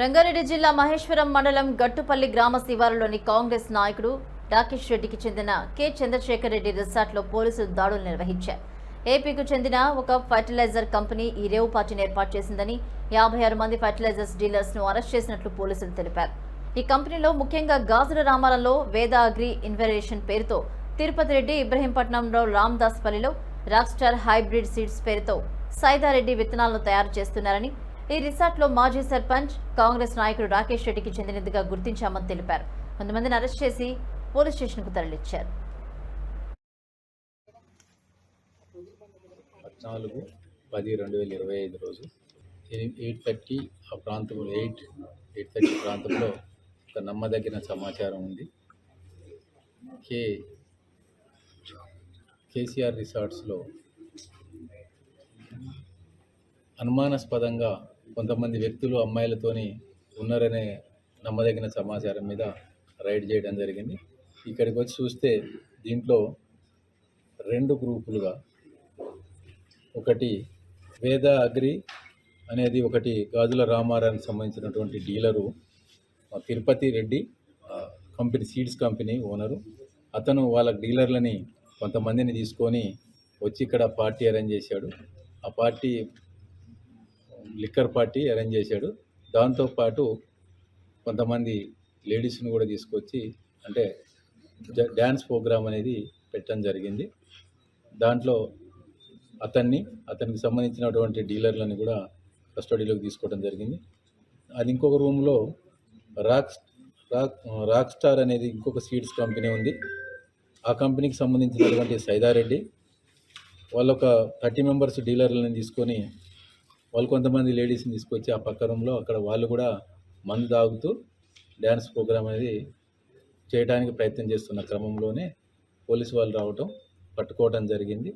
రంగారెడ్డి జిల్లా మహేశ్వరం మండలం గట్టుపల్లి గ్రామ శివారులోని కాంగ్రెస్ నాయకుడు రాకేష్ రెడ్డికి చెందిన కె. చంద్రశేఖర్ రెడ్డి రిసార్ట్లో పోలీసులు దాడులు నిర్వహించారు. ఏపీకు చెందిన ఒక ఫర్టిలైజర్ కంపెనీ ఈ రేవు పార్టీని ఏర్పాటు చేసిందని యాభై ఆరు మంది ఫర్టిలైజర్స్ డీలర్స్ను అరెస్ట్ చేసినట్లు పోలీసులు తెలిపారు. ఈ కంపెనీలో ముఖ్యంగా గాజుల రామాలలో వేద అగ్రి ఇన్వెరేషన్ పేరుతో తిరుపతి రెడ్డి ఇబ్రహీంపట్నంలో రామ్దాస్ పల్లిలో రాక్ స్టార్ హైబ్రిడ్ సీడ్స్ పేరుతో సైదారెడ్డి విత్తనాలను తయారు చేస్తున్నారని ఈ రిసార్ట్లో మాజీ సర్పంచ్ కాంగ్రెస్ నాయకుడు రాకేష్ రెడ్డికి చెందినదిగా గుర్తించామని తెలిపారు. కొంతమందిని అరెస్ట్ చేసి పోలీస్ స్టేషన్కు తరలిచ్చారు. పద్నాలుగు పది రెండు వేల ఇరవై ఐదు రోజు ఎయిట్ థర్టీ ఆ ప్రాంతంలో ఎయిట్ ఎయిట్ థర్టీ ప్రాంతంలో ఒక నమ్మదగిన సమాచారం ఉంది. కే కేసీఆర్ రిసార్ట్స్లో అనుమానాస్పదంగా కొంతమంది వ్యక్తులు అమ్మాయిలతోని ఉన్నారనే నమ్మదగిన సమాచారం మీద రైడ్ చేయడం జరిగింది. ఇక్కడికి వచ్చి చూస్తే దీంట్లో రెండు గ్రూపులుగా ఒకటి వేద అగ్రి అనేది ఒకటి గాజుల రామారానికి సంబంధించినటువంటి dealer Tirupati Reddy company seeds company owner. అతను వాళ్ళ డీలర్లని కొంతమందిని తీసుకొని వచ్చి ఇక్కడ పార్టీ అరేంజ్ చేశాడు. ఆ పార్టీ లిక్కర్ పార్టీ అరేంజ్ చేశాడు. దాంతోపాటు కొంతమంది లేడీస్ని కూడా తీసుకొచ్చి అంటే డ్యాన్స్ ప్రోగ్రామ్ అనేది పెట్టడం జరిగింది. దాంట్లో అతన్ని అతనికి సంబంధించినటువంటి డీలర్లని కూడా కస్టడీలోకి తీసుకోవడం జరిగింది. అది ఇంకొక రూమ్లో రాక్ రాక్ రాక్ స్టార్ అనేది ఇంకొక సీడ్స్ కంపెనీ ఉంది. ఆ కంపెనీకి సంబంధించినటువంటి సైదారెడ్డి వాళ్ళొక ఒక థర్టీ మెంబర్స్ డీలర్లను తీసుకొని వాళ్ళు కొంతమంది లేడీస్ని తీసుకొచ్చి ఆ పక్క రూమ్లో అక్కడ వాళ్ళు కూడా మందు తాగుతూ డ్యాన్స్ ప్రోగ్రామ్ అనేది చేయడానికి ప్రయత్నం చేస్తున్న క్రమంలోనే పోలీసు వాళ్ళు రావటం పట్టుకోవడం జరిగింది.